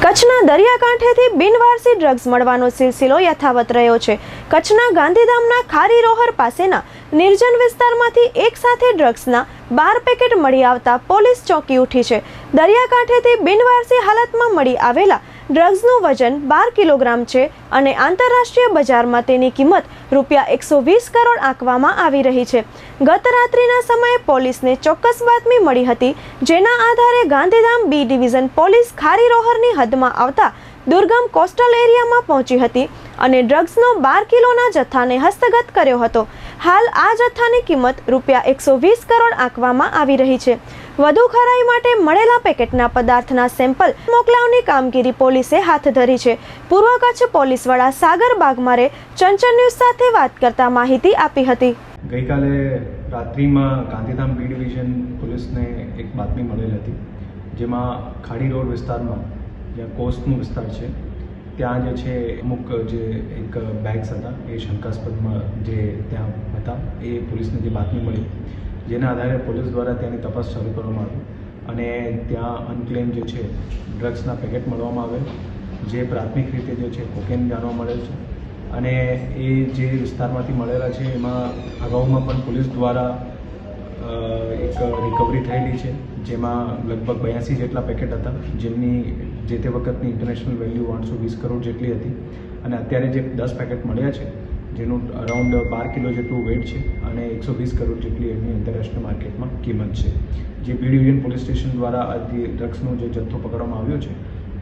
કચ્છના દરિયાકાંઠેથી બિનવારસી ડ્રગ્સ મળવાનો સિલસિલો યથાવત રહ્યો છે. કચ્છના ગાંધીધામના ખારી રોહર પાસેના નિર્જન વિસ્તારમાંથી એક સાથે ડ્રગ્સના બાર પેકેટ મળી આવતા પોલીસ ચોંકી ઉઠી છે. દરિયાકાંઠેથી બિનવારસી હાલતમાં મળી આવેલા ડ્રગ્સનું વજન બાર કિલોગ્રામ છે અને આંતરરાષ્ટ્રીય બજારમાં તેની કિંમત રૂપિયા એકસો વીસ કરોડ આંકવામાં આવી રહી છે. ગત રાત્રિના સમયે પોલીસને ચોક્કસ બાતમી મળી હતી, જેના આધારે ગાંધીધામ બી ડિવિઝન પોલીસ ખારી રોહરની હદમાં આવતા દુર્ગમ કોસ્ટલ એરિયામાં પહોંચી હતી અને ડ્રગ્સનો બાર કિલોના જથ્થાને હસ્તગત કર્યો હતો. હાલ આ જથ્થાની કિંમત રૂપિયા એકસો વીસ કરોડ આંકવામાં આવી રહી છે. વધુ ખરાઈ માટે મળેલા પેકેટના પદાર્થના સેમ્પલ મોકલાવની કામગીરી પોલીસે હાથ ધરી છે. પૂર્વ કચ્છ પોલીસ વડા સાગર બાગમારે ચંચળ ન્યૂઝ સાથે વાત કરતા માહિતી આપી હતી. ગઈકાલે રાત્રિમાં ગાંધીધામ બી ડિવિઝન પોલીસને એક બાતમી મળેલ હતી, જેમાં ખાડી રોડ વિસ્તારમાં, જ્યાં કોસ્ટનો વિસ્તાર છે, ત્યાં જે છે, અમુક જે એક બેગ્સ હતા, એ શંકાસ્પદમાં જે ત્યાં હતા, એ પોલીસને જે બાતમી મળી જેના આધારે પોલીસ દ્વારા ત્યાંની તપાસ શરૂ કરવામાં આવી અને ત્યાં અનક્લેમ જે છે, ડ્રગ્સના પેકેટ મળવામાં આવેલ જે પ્રાથમિક રીતે જે છે, કોકેન જાણવા મળેલ છે. અને એ જે વિસ્તારમાંથી મળેલા છે, એમાં અગાઉમાં પણ પોલીસ દ્વારા એક રિકવરી થયેલી છે, જેમાં લગભગ બયાસી જેટલા પેકેટ હતા, જેમની, જે તે વખતની ઇન્ટરનેશનલ વેલ્યુ આઠસો વીસ કરોડ જેટલી હતી. અને અત્યારે જે દસ પેકેટ મળ્યા છે જેનું અરાઉન્ડ બાર કિલો જેટલું વેટ છે અને એકસો વીસ કરોડ જેટલી એમની આંતરરાષ્ટ્રીય માર્કેટમાં કિંમત છે. જે બી યુનિયન પોલીસ સ્ટેશન દ્વારા આ ડ્રગ્સનો જે જથ્થો પકડવામાં આવ્યો છે,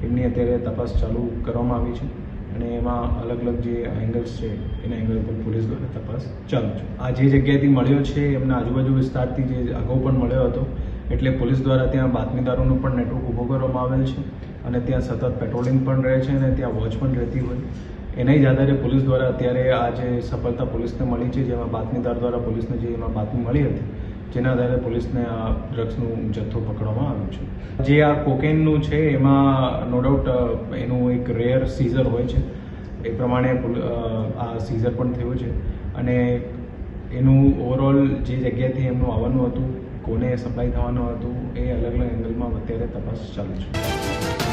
એમની અત્યારે તપાસ ચાલુ કરવામાં આવી છે અને એમાં અલગ અલગ જે એંગલ્સ છે, એના એંગલ પર પોલીસ દ્વારા તપાસ ચાલુ છે. આ જે જગ્યાએથી મળ્યો છે, એમના આજુબાજુ વિસ્તારથી જે અગાઉ પણ મળ્યો હતો, એટલે પોલીસ દ્વારા ત્યાં બાતમીદારોનું પણ નેટવર્ક ઊભો કરવામાં આવેલ છે અને ત્યાં સતત પેટ્રોલિંગ પણ રહે છે અને ત્યાં વોચ પણ રહેતી હોય. એના જ આધારે પોલીસ દ્વારા અત્યારે આ જે સફળતા પોલીસને મળી છે, જેમાં બાતમીદાર દ્વારા પોલીસને જે એમાં બાતમી મળી હતી, જેના આધારે પોલીસને આ ડ્રગ્સનું જથ્થો પકડવામાં આવ્યો છે. જે આ કોકેનનું છે, એમાં નો ડાઉટ એનું એક રેયર સીઝર હોય છે. એ પ્રમાણે આ સીઝર પણ થયું છે. અને એનું ઓવરઓલ જે જગ્યાએથી એમનું આવવાનું હતું, કોને સપ્લાય થવાનું હતું, એ અલગ અલગ એંગલમાં અત્યારે તપાસ ચાલુ છે.